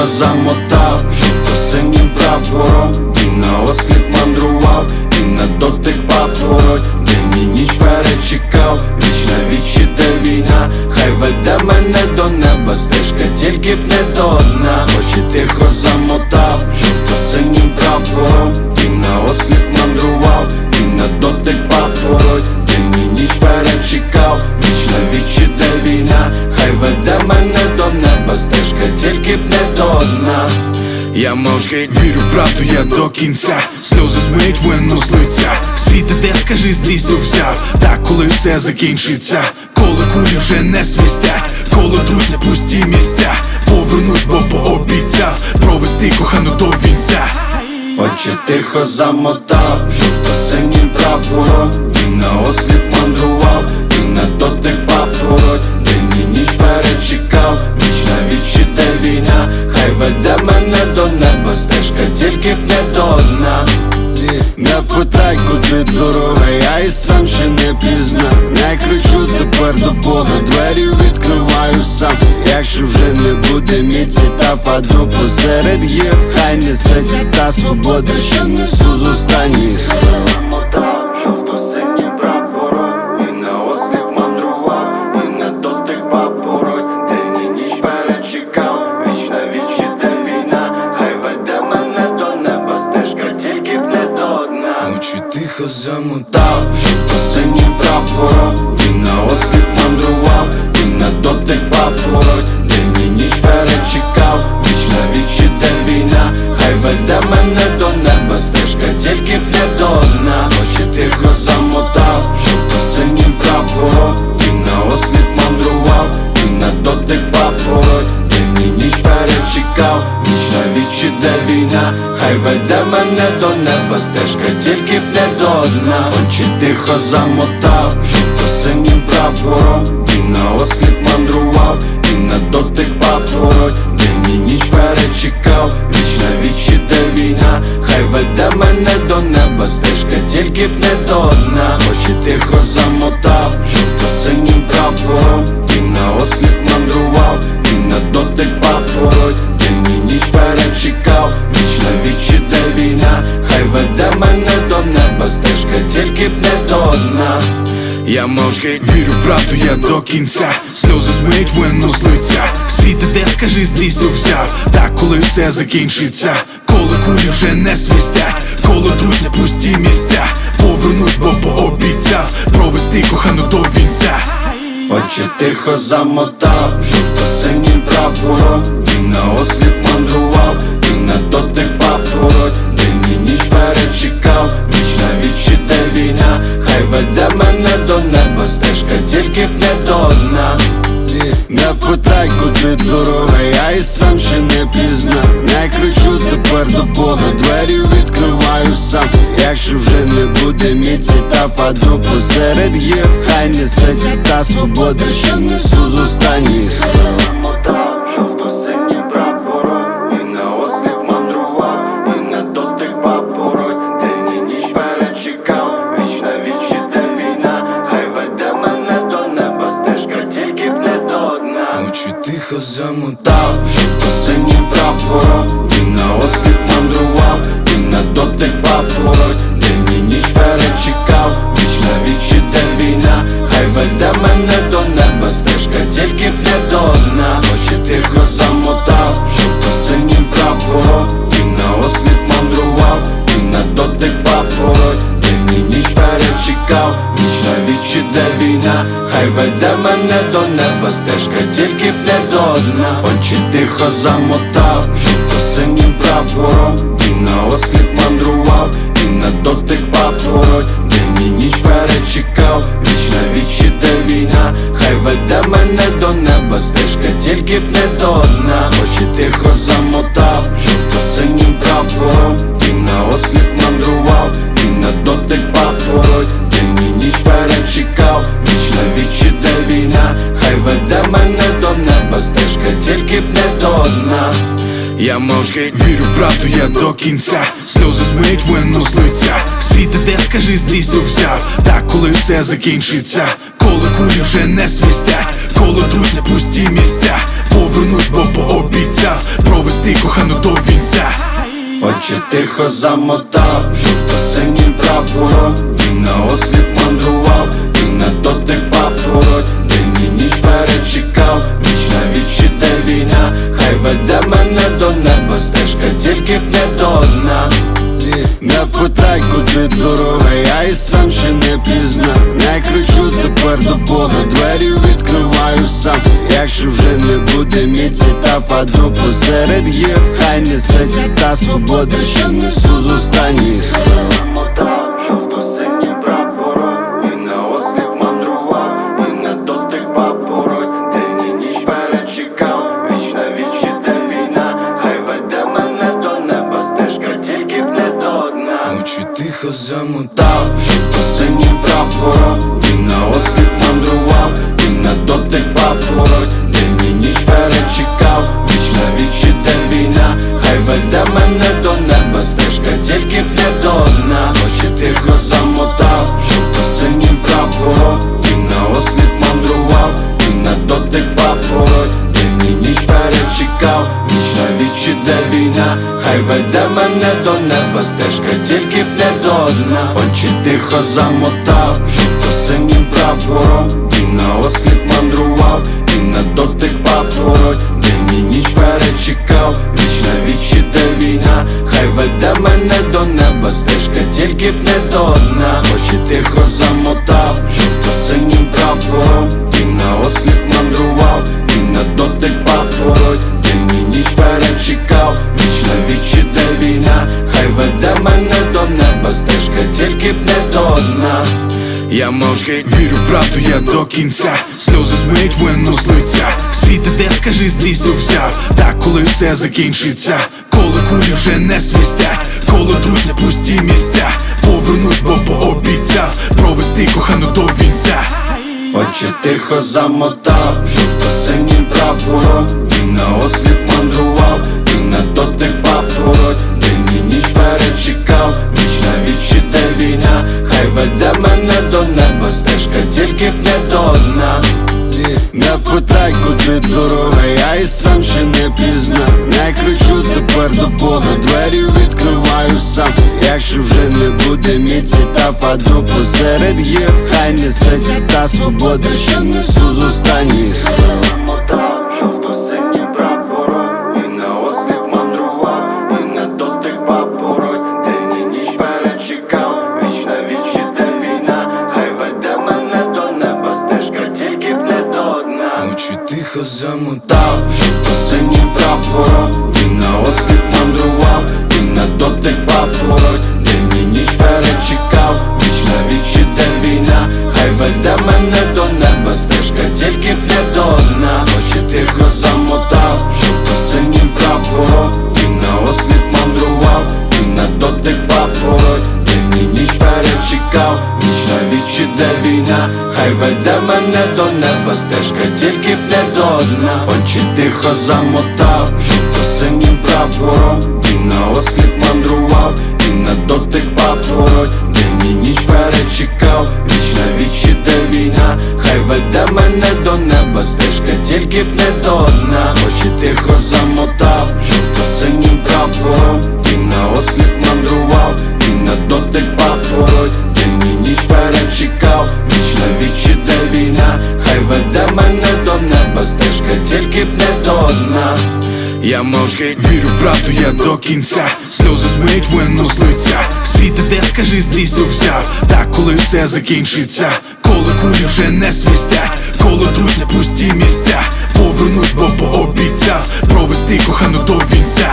тихо замотав жовто-синім прапором Він на осліп мандрував, він на дотик папороть День і ніч перечекав, віч на віч іде війна. Хай веде мене до неба, стежка тільки б не до дна. Очі тихо Я мовчки вірю в правду, я до кінця. Сльози змиють вину з лиця Світ іде, скажи, злістю взяв. Так, коли все закінчиться. Коли кулі вже не свистять. Коли друзі пусті місця. Повернусь, бо пообіцяв. Провести кохану до вінця. Очі тихо замотав. Жовто-синім прапором. Він на осліп мандрував, він на дотик папороть. День і ніч перечекав, питай, куди дорога, я і сам ще не пізнав. Не кричу тепер до Бога, двері відкриваю сам. Якщо вже не буде міці та паду посеред гір. Хай несеться та свобода, що несу з останніх сил папороть, день і ніч перечекав, віч на віч іде війна, хай веде мене до неба, стежка тільки б не до дна. Очі тихо замотав жовто-синім прапором, він на осліп мандрував, він на дотик папороть, день і ніч перечекав, віч на віч іде війна, хай веде мене до неба, стежка тільки б не до дна. Очі тихо замотав жовто-синім прапором, він на осліп мандрував, і на дотик папороть, день і ніч перечекав, віч на віч іде війна, хай веде мене до неба, стежка тільки б не до дна. Очі тихо замотав жовто-синім прапором, і на осліп мандрував, і на дотик Я мовчки вірю в правду, я до кінця. Сльози змиють вину з лиця Світ іде, скажи, злістю взяв Так, коли все закінчиться. Коли кулі вже не свистять. Коли друзі пусті місця. Повернусь, бо пообіцяв Провести кохану до вінця. Очі тихо замотав. Жовто-синім прапором, він на осліп мандрував, він на дотик папороть, і перечекав, віч на віч іде війна, хай веде мене до неба, стежка тільки б не до дна. Не питай, куди дорога, я і сам ще не пізнав Не кричу тепер до Бога, двері відкриваю сам. Якщо вже не буде міці та паду посеред гір Хай несеться та свобода, що несу з останніх сил Тихо замотав Тав жовто-синім прапором, він на осліп мандрував, він на дотик папороть, Очі замотав, жив то синім прапором, він на осліп мандрував, він на дотик папороть, день і ніч перечекав, віч на віч іде війна, хай веде мене до неба, стежка тільки б не до дна. Очі тихо я до кінця. Сльози змиють вину з лиця Світ іде, скажи, злістю взяв. Так, коли все закінчиться Коли кулі вже не свистять Коли друзі пусті місця Повернусь, бо пообіцяв провести кохану до вінця. Очі тихо замотав жовто-синім прапором. І на осліп мандрував, і на дотик папороть. День і ніч перечекав, віч на віч іде війна. Хай веде мене питай, куди дорога, я і сам ще не пізнав Не кричу тепер до Бога, двері відкриваю сам. Якщо вже не буде міці, та паду посеред гір Хай несеться та свобода, що несу з останніх сил не до дна Очі тихо замотав мовчки вірю в правду, я до кінця. Сльози змиють вину з лиця Світ іде, скажи, злісту взяв Так, коли все закінчиться. Коли кулі вже не свистять. Коли друзі пусті місця. Повернусь, бо пообіцяв Провести кохану до вінця. Очі тихо замотав. Жовто-синім прапором. І на осліп мандрував, і на дотик папороть. День ніч перечекав, тепер двері відкриваю сам. Якщо вже не буде міці, та паду посеред гір Хай несеться та свобода, що несу з останніх жовто-синім І на осліп мандрував, і на дотик папороть День і ніч перечекав, віч на віч іде війна. Хай веде мене до неба стежка, тільки б не до дна. Очі тихо замотав жовто-синім прапором. І на осліп мандрував, і на дотик папороть. День і ніч перечекав, віч на віч іде війна. Хай веде мене до неба стежка, тільки б не до дна. Очі тихо замотав жовто-синім прапором. І на осліп мандрував, і на дотик папороть День і ніч перечекав, віч на віч іде війна. Хай веде мене до неба стежка, тільки б не до дна. Я мовчки вірю в правду, я до кінця. Сльози змиють вину з лиця Світ іде, скажи, злісту взяв. Так, коли все закінчиться Коли кулі вже не свистять Коли друзі пусті Провести кохану до вінця.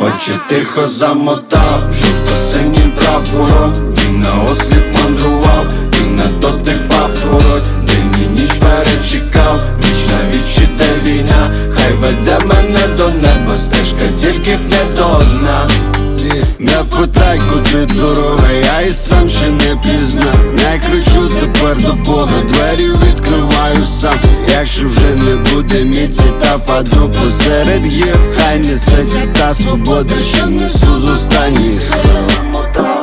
Очі тихо замотав жовто-синім прапором. І на осліп мандрував, і на дотик папороть День і ніч перечекав, віч на віч іде війна? Хай веде мене до неба стежка, тільки б не до дна. Не питай, куди дорога, я і сам ще не пізнав Не кричу тепер до Бога, двері сам Якщо вже не буде міці, та паду посеред гір Хай несеться та свобода, що несу з останніх сил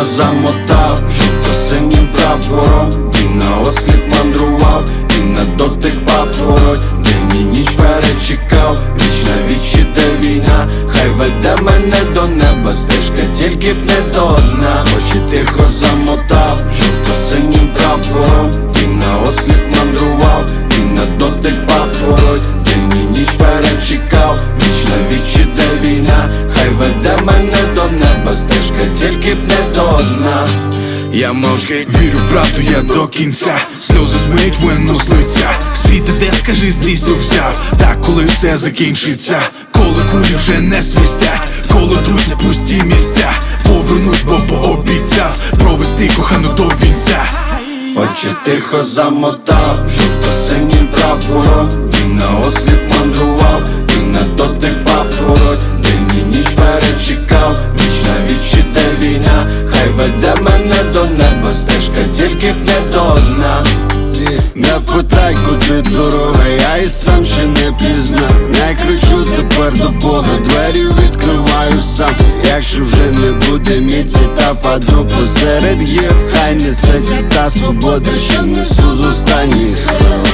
Очі замотав, жив то синім прапором Він на осліп мандрував, він на дотик папороть День і ніч перечекав, віч на віч іде війна. Хай веде мене до неба стежка, тільки б не до дна стежка, тільки б не до дна. Я мовчки вірю в правду, я до кінця. Сльози змиють вину з лиця. Світ іде, скажи, злість взяв. Так, коли все закінчиться. Коли кулі вже не свистять. Коли друзі пусті місця. Повернусь, бо пообіцяв. Провести кохану до вінця. Очі тихо замотав, жовто-синім прапором. Він на осліп мандрував, він на дотик папороть перечекав, віч на віч іде війна. Хай веде мене до неба стежка, тільки б не до дна. Не питай, куди дорога, я і сам ще не пізнав Не кричу тепер до Бога, двері відкриваю сам. Якщо вже не буде міці та паду посеред гір Хай несеться та свобода, що несу з останніх сил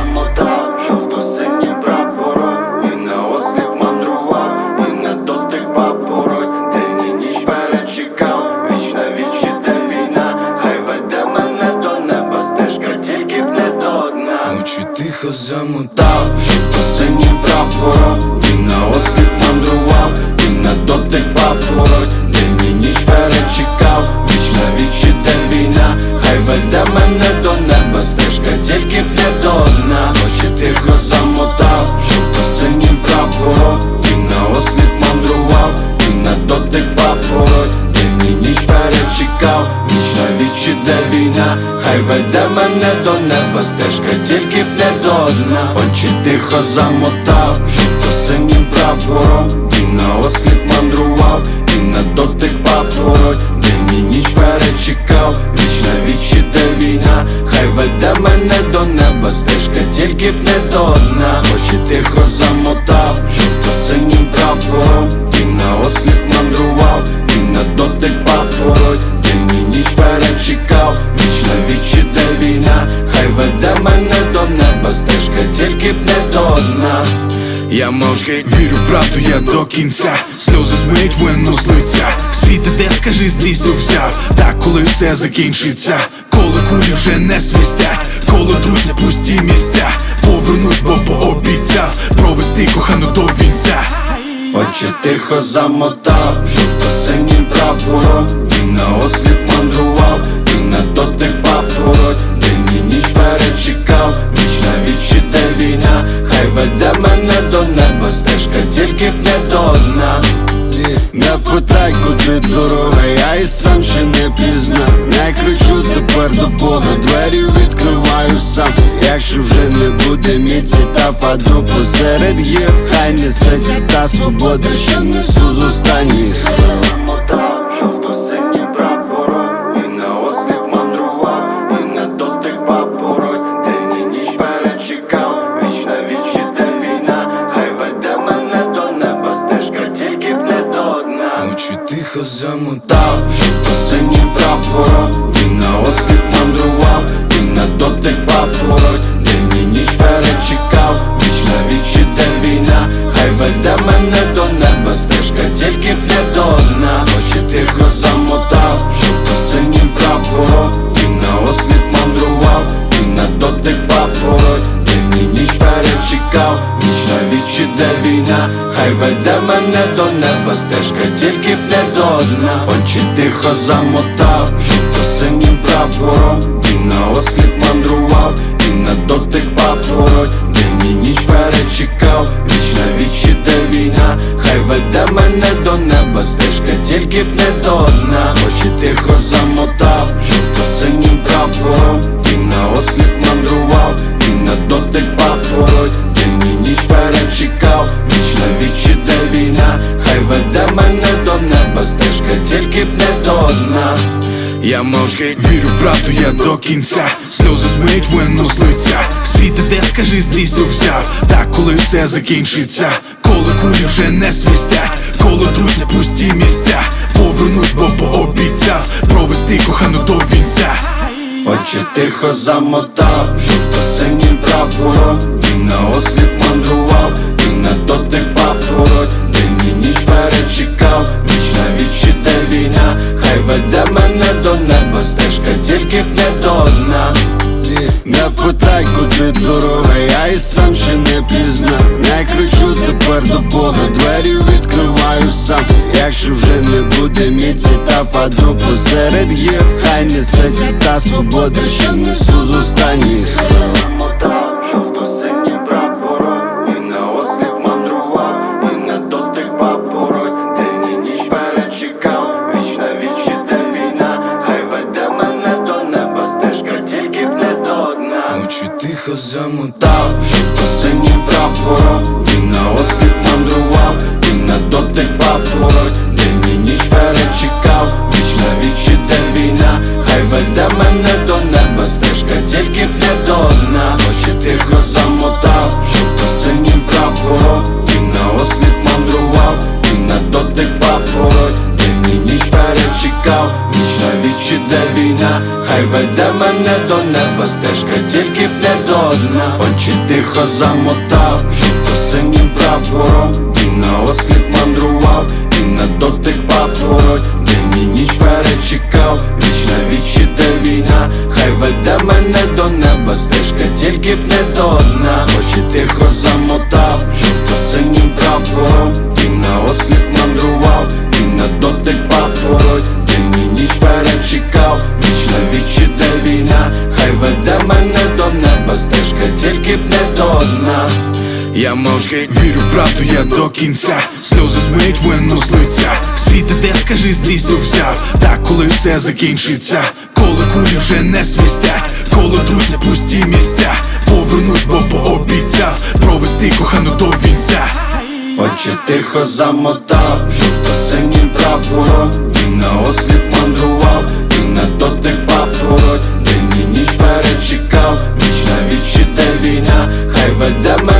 Тихо замотав, жовто-синім прапором. Він на осліп мандрував, він на дотик папороть. День і ніч перечекав, віч на віч іде війна. Хай веде мене до неба стежка, тільки б не до дна. Очі тихо мовчки вірю в правду, я до кінця. Сльози змиють вину з лиця Світ іде, скажи, злість взяв Так, коли все закінчиться. Коли кулі вже не свистять. Коли друзі пусті місця. Повернусь, бо пообіцяв. Провести кохану до вінця. Очі тихо замотав, жовто-синім прапором. Він на осліп мандрував, він на дотик папороть День і ніч перечекав, віч на віч іде війна. Хай веде мене Питай, куди дорога, я і сам ще не пізнав Не кричу тепер до Бога, двері відкриваю сам. Якщо вже не буде міці та паду посеред гір Хай несеться та свобода, що несу з останніх сил йде до дна, очі тихо замотав, жито синім прапором, Він на осліп мандрував, він на дотик папороть, день і ніч перечекав, віч на віч іде війна, хай веде мене до неба, стежка тільки б не до дна, очі тихо замотав, жито синім прапором, Він на осліп мандрував, і на дотик папороть, день і ніч перечекав. Я мовчки вірю в правду, я до кінця. Сльози змиють вину з лиця Світ іде, скажи, злість взяв. Так, коли все закінчиться. Коли кулі вже не свистять. Коли друзі пусті місця. Повернусь, бо пообіцяв. Провести кохану до вінця. Очі тихо замотав, жовто-синім прапором. І на осліп мандрував, Бога, двері відкриваю сам. Якщо вже не буде міці, та паду посеред гір Хай несеться та свобода, що несу з останніх мене до неба, стежка тільки б не до дна. Очі тихо замотав, жовто-синім прапором. І на осліп мандрував, і на дотик папороть. День і ніч перечекав, віч на віч іде війна. Хай веде мене до неба, стежка тільки б не до дна. Очі тихо замотав, Я мовчки вірю в правду, я до кінця. Сльози змиють вину з лиця Світ іде, скажи, злість взяв. Так, коли все закінчиться Коли кулі вже не свистять Коли друзі пусті місця Повернусь, бо пообіцяв Провести кохану до вінця. Очі тихо замотав, жовто-синім прапором. І на осліп мандрував, і на дотик папороть. День і ніч перечекав, віч на віч іде війна. Хай веде мене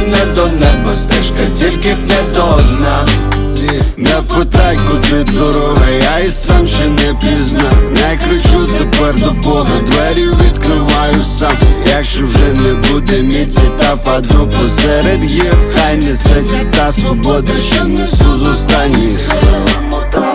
питай, куди дорога, я і сам ще не пізнав. Не кричу тепер до Бога, двері відкриваю сам. Якщо вже не буде міці, та паду посеред гір Хай несеться та свобода, що несу з останніх сил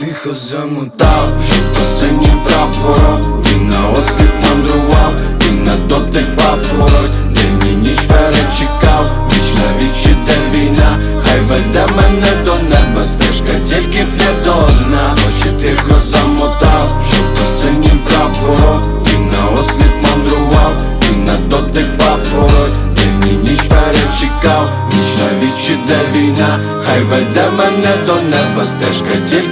тихо замотав. Тав жовто-синім прапором І на осліп мандрував, і на дотик папороть День і ніч перечекав, віч на віч іде війна. Хай веде мене до неба, стежка тільки б не до дна. Очі тихо замотав, жовто-синім прапором І на осліп мандрував, і на дотик папороть День і ніч перечекав, віч на віч іде війна. Хай веде мене до неба, стежка тільки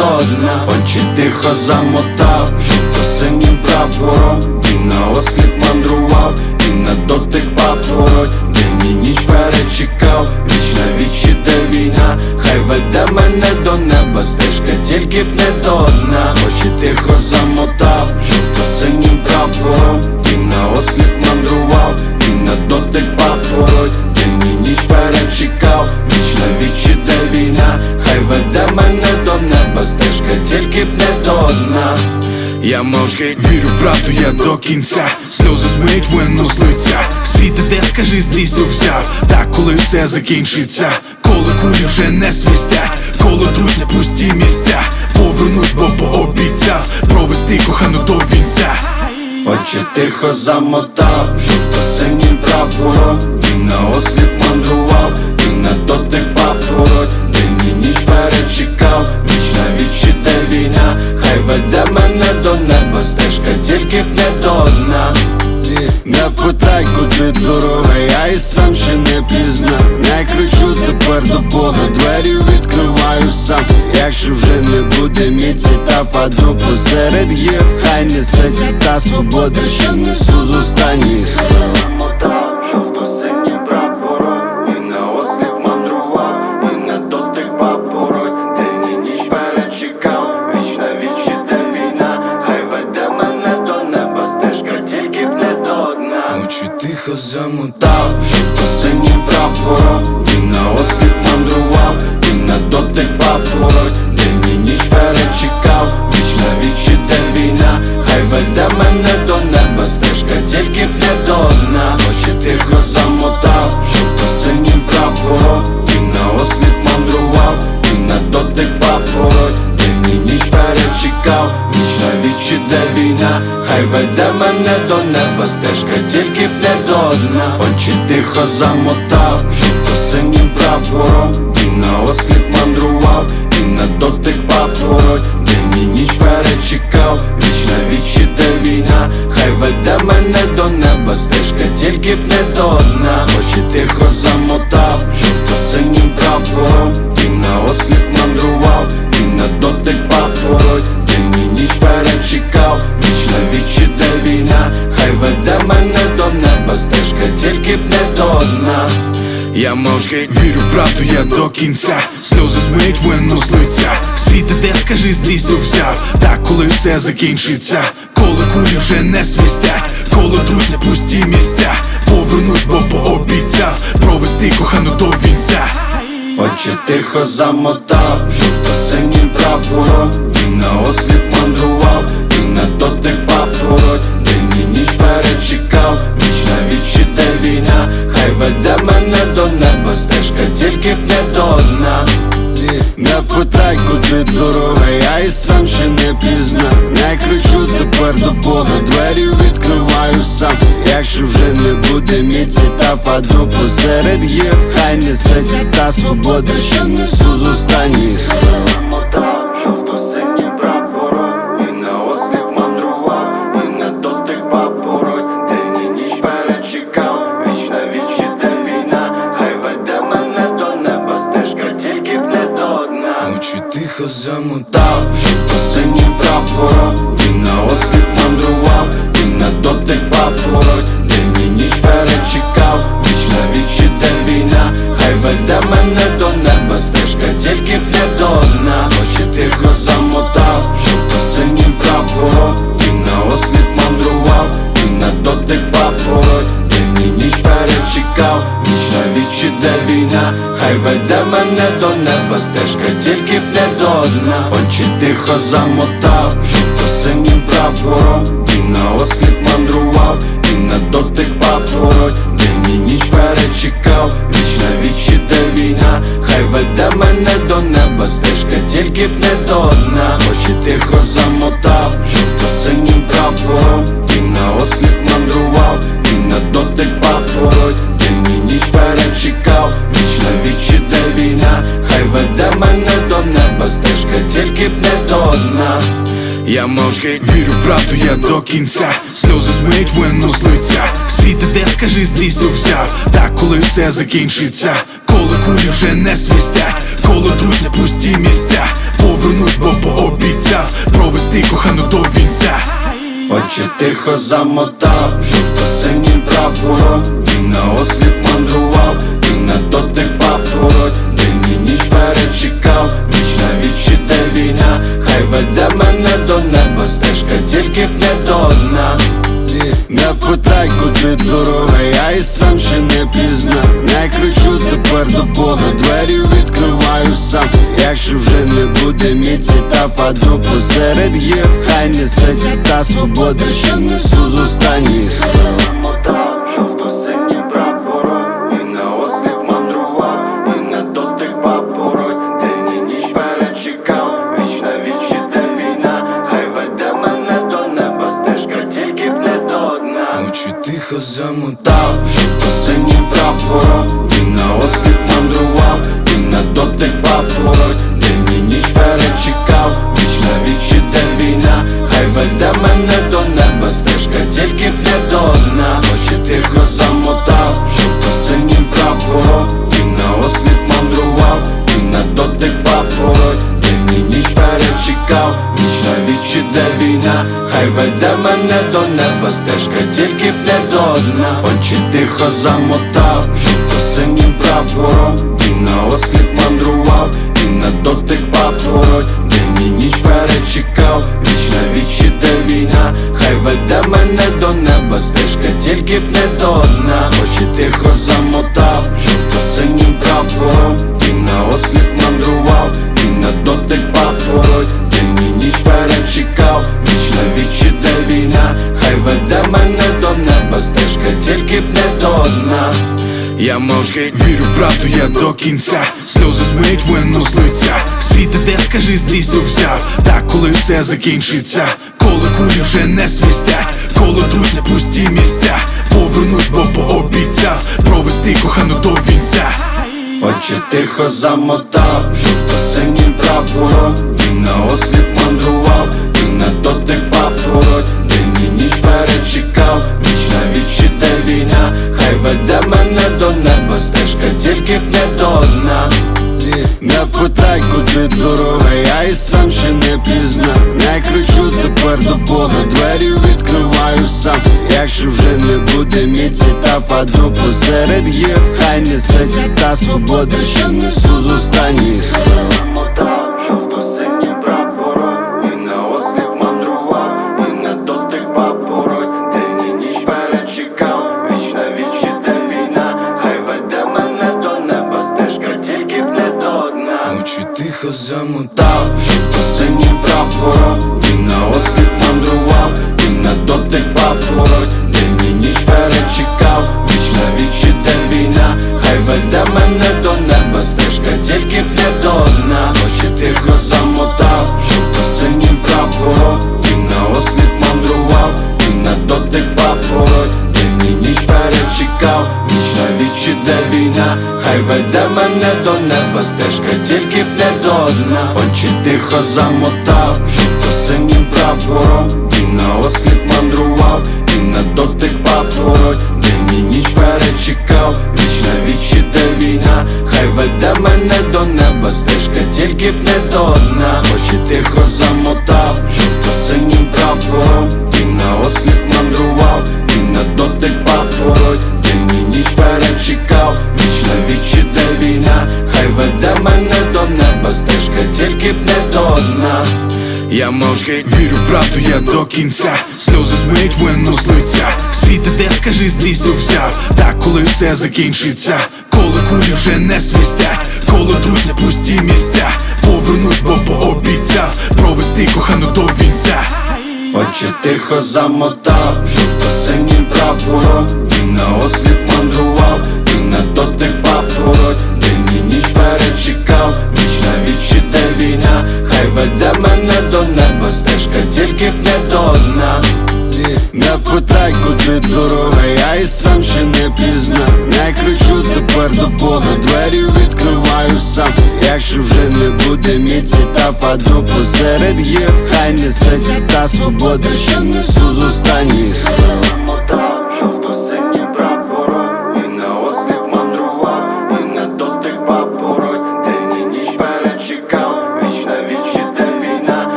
до дна Очі тихо замотав, жовто-синім прапором. І на осліп мандрував, і на дотик папороть День і ніч перечекав, віч на віч іде війна. Хай веде мене до неба, стежка тільки б не до дна. Очі тихо замотав, жовто-синім прапором. І на осліп мандрував, і на дотик папороть Я мовчки вірю в правду, я до кінця. Сльози змиють вину з лиця Світ іде, скажи, злість взяв. Так, коли все закінчиться Коли кулі вже не свистять. Коли друзі пусті місця. Повернусь, бо пообіцяв Провести кохану до вінця. Очі тихо замотав, жовто-синім прапором. І на осліп мандрував, і на дотик папороть. День і ніч перечекав, віч на віч іде війна веде мене до неба, стежка тільки б не до дна. Не питай, куди дорога, я і сам ще не пізнав. Не кричу тепер до Бога, двері відкриваю сам. Якщо вже не буде міці та паду посеред гір Хай несеться та свобода, що несу з останніх сил Очі замотав, жив то синім прапором І на осліп мандрував І на дотик папороть День і ніч перечекав Віч на вічі, де війна. Хай веде мене до неба Стежка тільки б не до дна. Очі тихо вірю я до кінця. Сльози змиють вину з лиця. Світ іде, скажи, злістю взяв. Так, коли все закінчиться. Коли кулі вже не свистять. Коли друзі пусті місця. Повернусь, бо пообіцяв. Провести кохану до вінця. Очі тихо замотав. Жовто-синім прапором. І на осліп мандрував. І на дотик папороть День і ніч перечекав. Віч на вічі, де війна. Хай веде мене Не питай, куди дорога, я і сам ще не пізнав. Не кричу тепер до Бога, двері відкриваю сам. Якщо вже не буде міці та паду посеред гір. Хай несеться та свобода, що несу з останніх сил де Хай веде мене до неба Стежка тільки б не до дна. Очі тихо замотав Жовто-синім прапором. І на осліп мандрував І на дотик папороть. День і ніч перечекав Віч на вічі, де війна. Хай веде мене до неба Стежка тільки б не до дна. Очі тихо замотав Жовто-синім прапором. І на осліп мандрував І на дотик папороть. День і ніч перечекав до дна Я мовчки вірю в правду, я до кінця. Сльози змиють вину з лиця Світ іде, скажи, злістю взяв Так, коли все закінчиться. Коли кулі вже не свистять. Коли друзі пусті місця. Повернусь, бо пообіцяв. Провести кохану до вінця. Очі тихо замотав Жовто-синім прапором Якщо вже не буде міці та паду посеред гір. Хай несеться та свобода, що несу з останніх сил не до дна Очі тихо замотав, жовто-синім прапором. Він на осліп мандрував, і на дотик папороть. День і ніч перечекав, віч на віч іде війна. Хай веде мене до неба. Стежка, тільки б не до дна. Очі тихо замотав, Я мовчки вірю в правду, я до кінця. Сльози змиють вину з лиця Світ іде, скажи, злістю взяв. Так, коли все закінчиться. Коли кулі вже не свистять. Коли друзі пусті місця. Повернусь, бо пообіцяв. Провести кохану до вінця. Очі тихо замотав, жовто-синім прапором. Він на осліп мандрував, і на дотик папороть День і ніч перечекав, віч на віч іде війна. Хай веде мене Не питай, куди дорога, я і сам ще не пізнав. Не кричу тепер до Бога, двері відкриваю сам. Якщо вже не буде міці, та паду посеред гір. Хай несеться та свобода, що несу з останніх сил Очі тихо тихо замотав, жовто-синім прапором Він на осліп мандрував, і на дотик папороть День і ніч перечекав, віч на віч іде війна Хай веде мене до неба. Стежка, тільки б не до дна. Очі тихо замотав, Я вірю правду, я до кінця. Сльози змиють вину з лиця Світ іде, скажи, злістю взяв Так, коли все закінчиться. Коли кулі вже не свистять. Коли друзі пусті місця. Повернусь, бо пообіцяв Провести кохану до вінця. Очі тихо замотав, жовто-синім прапором. Він на осліп мандрував, і на дотик папороть. День і ніч перечекав, віч на віч іде війна. Хай веде мене до неба стежка, тільки б не до дна. Не питай, куди дорога, я і сам ще не пізнав Не кричу тепер до Бога, двері відкриваю сам. Якщо вже не буде міці, та паду посеред гір Хай несеться та свобода, що несу з останніх. Сил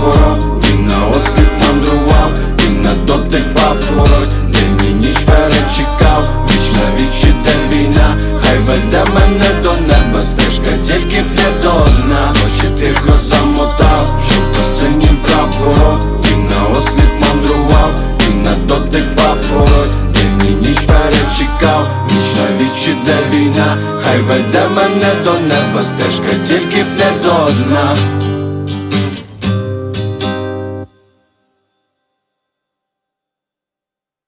world